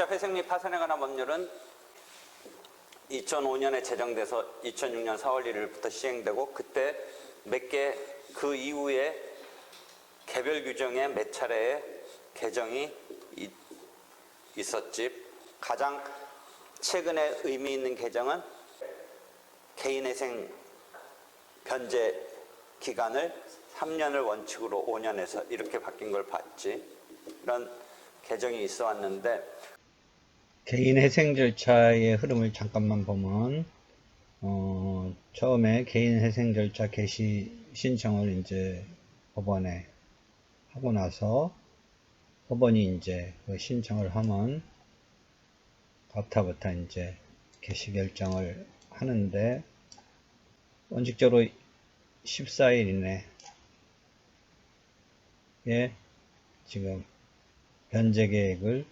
소유자 회생 및 파산에 관한 법률은 2005년에 제정돼서 2006년 4월 1일부터 시행되고 그때 몇 개 그 이후에 개별 규정에 몇 차례의 개정이 있- 있었지. 가장 최근에 의미 있는 개정은 개인회생 변제 기간을 3년을 원칙으로 5년에서 이렇게 바뀐 걸 봤지. 이런 개정이 있어 왔는데 개인 회생 절차의 흐름을 잠깐만 보면 어, 처음에 개인 회생 절차 개시 신청을 이제 법원에 하고 나서 법원이 이제 그 신청을 하면 그부터 이제 개시 결정을 하는데 원칙적으로 14일 이내 에 지금 변제 계획을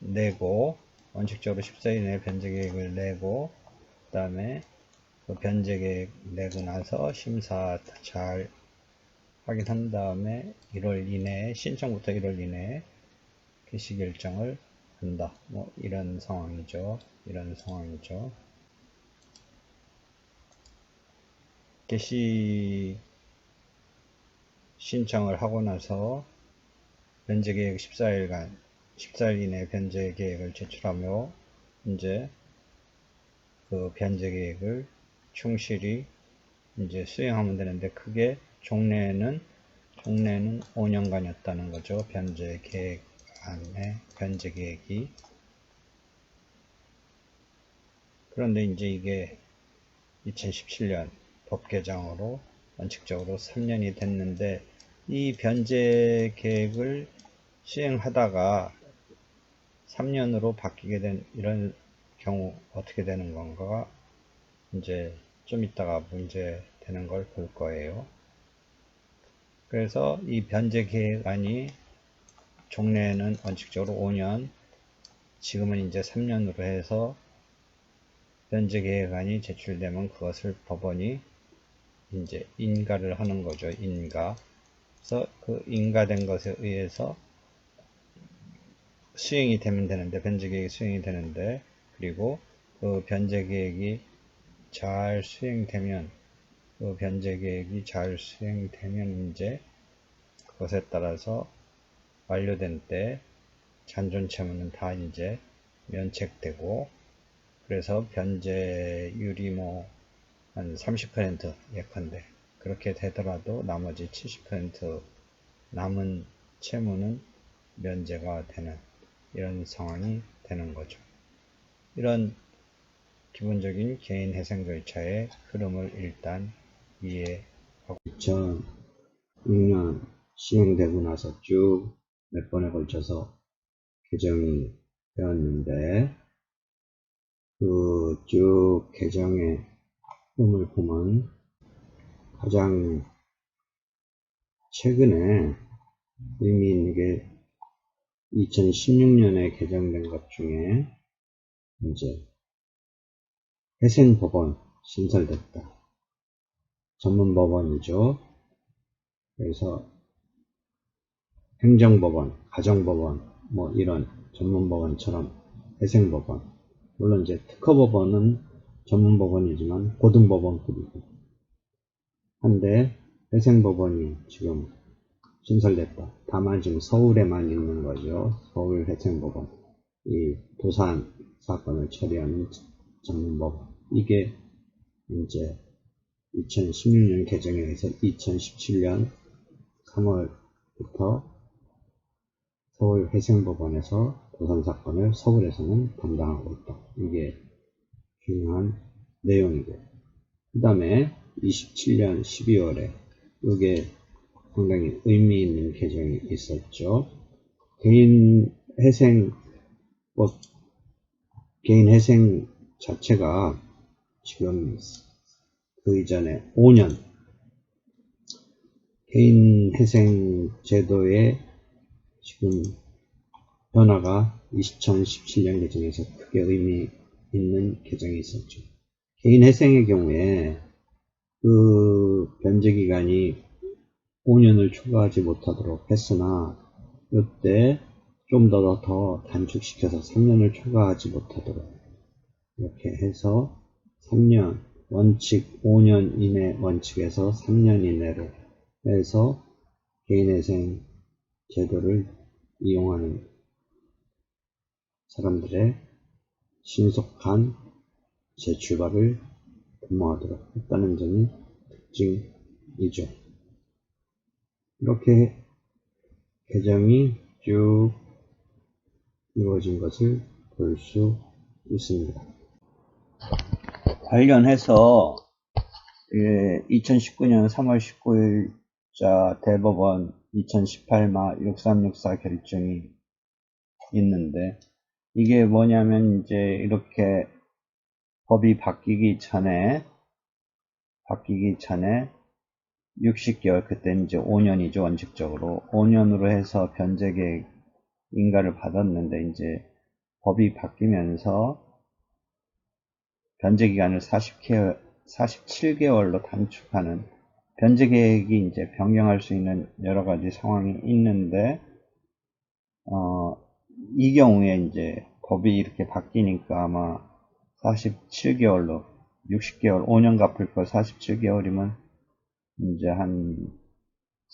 내고 원칙적으로 14일 내에 변제 계획을 내고 그 다음에 그 변제 계획 내고 나서 심사 잘 확인한 다음에 1월 이내에 신청부터 1월 이내에 개시 결정을 한다. 뭐 이런 상황이죠. 이런 상황이죠. 개시 신청을 하고 나서 변제 계획 14일간 14일 이내 변제 계획을 제출하며 이제 그 변제 계획을 충실히 이제 수행하면 되는데 그게 종래는 종래는 5년간이었다는 거죠. 변제 계획 안에 변제 계획이 그런데 이제 이게 2017년 법 개정으로 원칙적으로 3년이 됐는데 이 변제 계획을 시행하다가 3년으로 바뀌게 된 이런 경우 어떻게 되는 건가가 이제 좀 이따가 문제 되는 걸 볼 거예요. 그래서 이 변제 계획안이 종래에는 원칙적으로 5년, 지금은 이제 3년으로 해서 변제 계획안이 제출되면 그것을 법원이 이제 인가를 하는 거죠. 인가. 그래서 그 인가된 것에 의해서 수행이 되면 되는데 변제 계획이 수행이 되는데 그리고 그 변제 계획이 잘 수행되면 그 변제 계획이 잘 수행되면 이제 그것에 따라서 완료된 때 잔존 채무는 다 이제 면책되고 그래서 변제율이 뭐 한 30% 예컨대 그렇게 되더라도 나머지 70% 남은 채무는 면제가 되는 이런 상황이 되는 거죠. 이런 기본적인 개인 회생 절차의 흐름을 일단 이해하고 2006년 시행되고 나서 쭉 몇 번에 걸쳐서 개정이 되었는데 그 쭉 개정의 흐름을 보면 가장 최근에 의미 있는 게 2016년에 개정된 것 중에 이제 회생 법원 신설됐다. 전문 법원이죠. 그래서 행정법원, 가정법원, 뭐 이런 전문법원처럼 회생법원. 물론 이제 특허법원은 전문법원이지만 고등법원급이고. 한데 회생법원이 지금 신설됐다. 다만 지금 서울에만 있는 거죠. 서울 회생법원. 이 도산 사건을 처리하는 전문법원. 이게 이제 2016년 개정에 의해서 2017년 3월부터 서울 회생법원에서 도산 사건을 서울에서는 담당하고 있다. 이게 중요한 내용이고. 그 다음에 27년 12월에 이게 상당히 의미 있는 개정이 있었죠. 개인 회생법, 개인 회생 자체가 지금 그 이전에 5년 개인 회생 제도의 지금 변화가 2017년 개정에서 크게 의미 있는 개정이 있었죠. 개인 회생의 경우에 그 변제 기간이 5년을 초과하지 못하도록 했으나 이때 좀 더 더 단축시켜서 3년을 초과하지 못하도록 이렇게 해서 3년 원칙 5년 이내 원칙에서 3년 이내로 해서 개인회생 제도를 이용하는 사람들의 신속한 재출발을 도모하도록 했다는 점이 특징이죠. 이렇게 개정이 쭉 이루어진 것을 볼 수 있습니다. 관련해서 2019년 3월 19일자 대법원 2018마 6364 결정이 있는데 이게 뭐냐면 이제 이렇게 법이 바뀌기 전에 바뀌기 전에 60개월 그때는 이제 5년이죠 원칙적으로. 5년으로 해서 변제계획 인가를 받았는데 이제 법이 바뀌면서 변제 기간을 40개월, 47개월로 단축하는 변제 계획이 이제 변경할 수 있는 여러 가지 상황이 있는데 어, 이 경우에 이제 법이 이렇게 바뀌니까 아마 47개월로 60개월 5년 갚을 거 47개월이면 이제 한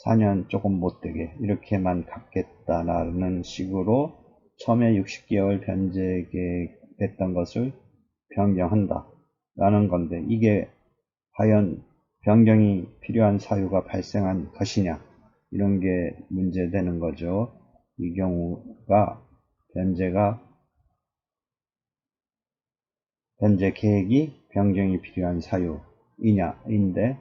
4년 조금 못되게 이렇게만 갚겠다라는 식으로 처음에 60개월 변제 계획됐던 것을 변경한다 라는 건데 이게 과연 변경이 필요한 사유가 발생한 것이냐 이런 게 문제되는 거죠. 이 경우가 변제가 변제 계획이 변경이 필요한 사유이냐 인데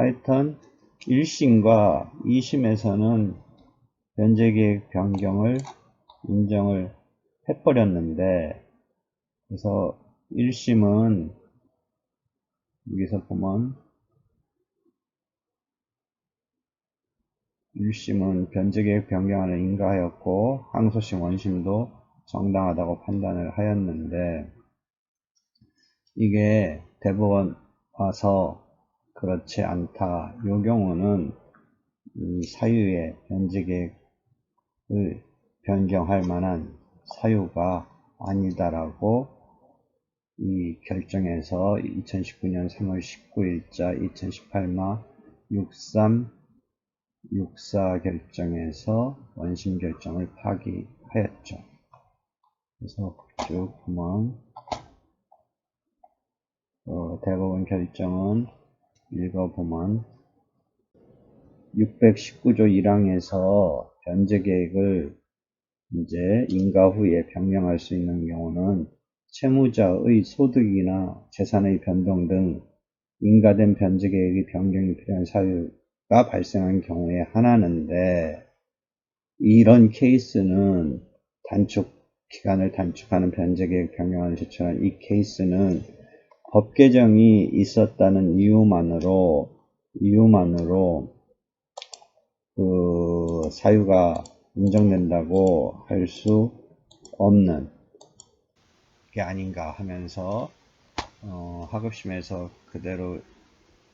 하여튼 1심과 2심에서는 변제 계획 변경을 인정을 해버렸는데 그래서 1심은 여기서 보면 1심은 변제계획 변경안을 인가하였고 항소심 원심도 정당하다고 판단을 하였는데 이게 대법원 와서 그렇지 않다. 이 경우는 이 사유의 변제계획을 변경할 만한 사유가 아니다라고 이 결정에서 2019년 3월 19일자 2018마 6364 결정에서 원심 결정을 파기하였죠. 그래서 쭉 보면 어, 대법원 결정은 읽어보면 619조 1항에서 변제 계획을 이제 인가 후에 변경할 수 있는 경우는 채무자의 소득이나 재산의 변동 등 인가된 변제 계획의 변경이 필요한 사유가 발생한 경우에 하나는데 이런 케이스는 단축 기간을 단축하는 변제 계획 변경안을 제출한 이 케이스는 법 개정이 있었다는 이유만으로 이유만으로 그 사유가 인정된다고 할 수 없는 게 아닌가 하면서 어, 하급심에서 그대로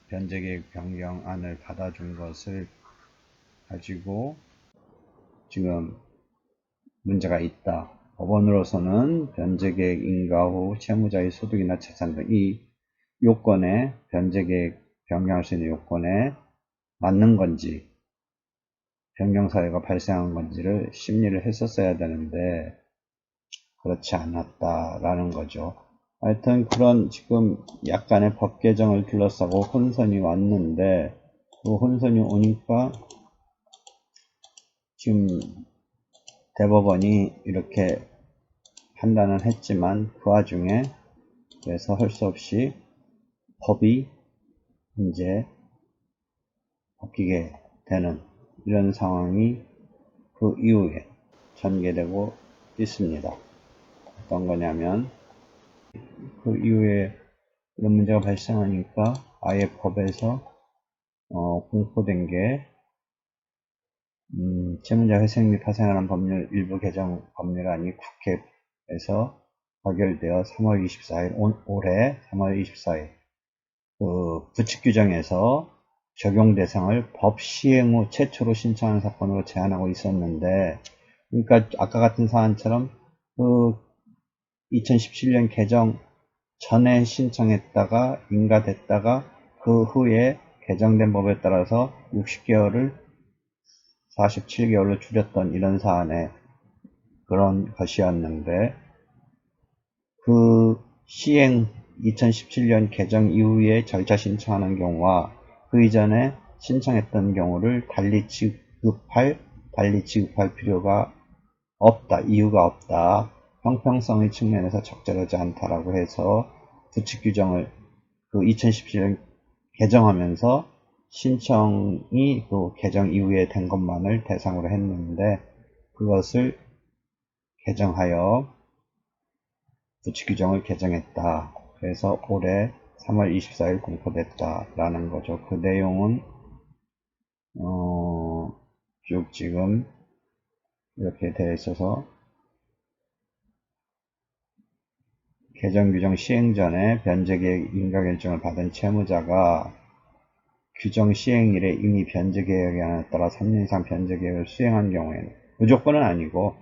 변제계획 변경안을 받아준 것을 가지고 지금 문제가 있다. 법원으로서는 변제계획 인가 후 채무자의 소득이나 재산 등 이 요건에 변제계획 변경할 수 있는 요건에 맞는 건지 변경 사유가 발생한 건지를 심리를 했었어야 되는데 그렇지 않았다라는 거죠. 하여튼 그런 지금 약간의 법 개정을 둘러싸고 혼선이 왔는데 그 혼선이 오니까 지금 대법원이 이렇게 판단을 했지만 그 와중에 그래서 할 수 없이 법이 이제 바뀌게 되는 이런 상황이 그 이후에 전개되고 있습니다. 어떤 거냐면 그 이후에 이런 문제가 발생하니까 아예 법에서 어, 공포된 게 음, 채무자 회생 및 파생하는 법률 일부 개정 법률안이 국회에서 가결되어 3월 24일 올, 올해 3월 24일 그 부칙 규정에서 적용 대상을 법 시행 후 최초로 신청하는 사건으로 제한하고 있었는데 그러니까 아까 같은 사안처럼 그 2017년 개정 전에 신청했다가 인가됐다가 그 후에 개정된 법에 따라서 60개월을 47개월로 줄였던 이런 사안에 그런 것이었는데 그 시행 2017년 개정 이후에 절차 신청하는 경우와 그 이전에 신청했던 경우를 달리 취급할 달리 취급할 필요가 없다 이유가 없다 형평성의 측면에서 적절하지 않다라고 해서 부칙 규정을 그 2017년 개정하면서 신청이 그 개정 이후에 된 것만을 대상으로 했는데 그것을 개정하여 부칙 규정을 개정했다. 그래서 올해 3월 24일 공포됐다라는 거죠. 그 내용은 어, 쭉 지금 이렇게 되어 있어서 개정 규정 시행 전에 변제계획 인가 결정을 받은 채무자가 규정 시행일에 이미 변제계획에 따라. 3년 이상 변제계획을 수행한 경우에는 무조건은 아니고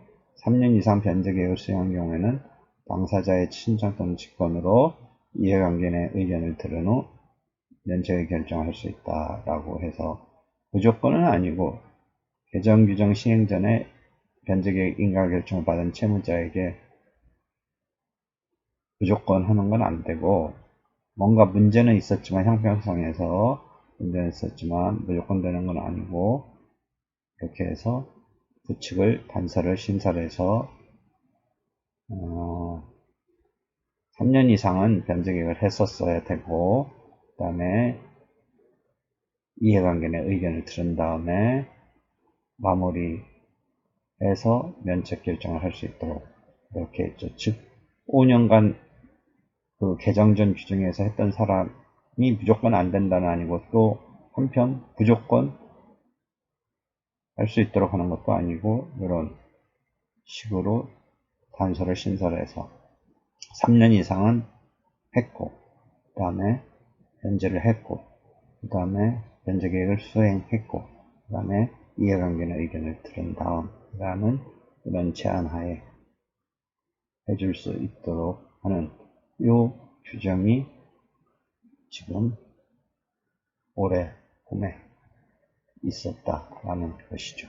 3년 이상 변제계획을 수행한 경우에는 당사자의 신청 또는 직권으로 이해관계 내 의견을 들은 후 면책의 결정을 할 수 있다라고 해서 무조건은 아니고 개정 규정 시행 전에 변제계획 인가 결정을 받은 채무자에게 무조건 하는 건 안 되고 뭔가 문제는 있었지만 형평성에서 있었지만 무조건 되는 건 아니고 이렇게 해서 부칙을 단서를 심사를 해서 어, 3년 이상은 변제계획을 했었어야 되고 그 다음에 이해관계 내 의견을 들은 다음에 마무리해서 면책 결정을 할 수 있도록 이렇게 했죠. 즉 5년간 그 개정 전 규정에서 했던 사람이 무조건 안 된다는 아니고 또 한편 무조건 할 수 있도록 하는 것도 아니고 이런 식으로 단서를 신설해서 3년 이상은 했고 그 다음에 변제를 했고 그 다음에 변제 계획을 수행했고 그 다음에 이해관계나 의견을 들은 다음 라는 이런 제안하에 해줄 수 있도록 하는 요 규정이 지금 올해 봄에 있었다라는 것이죠.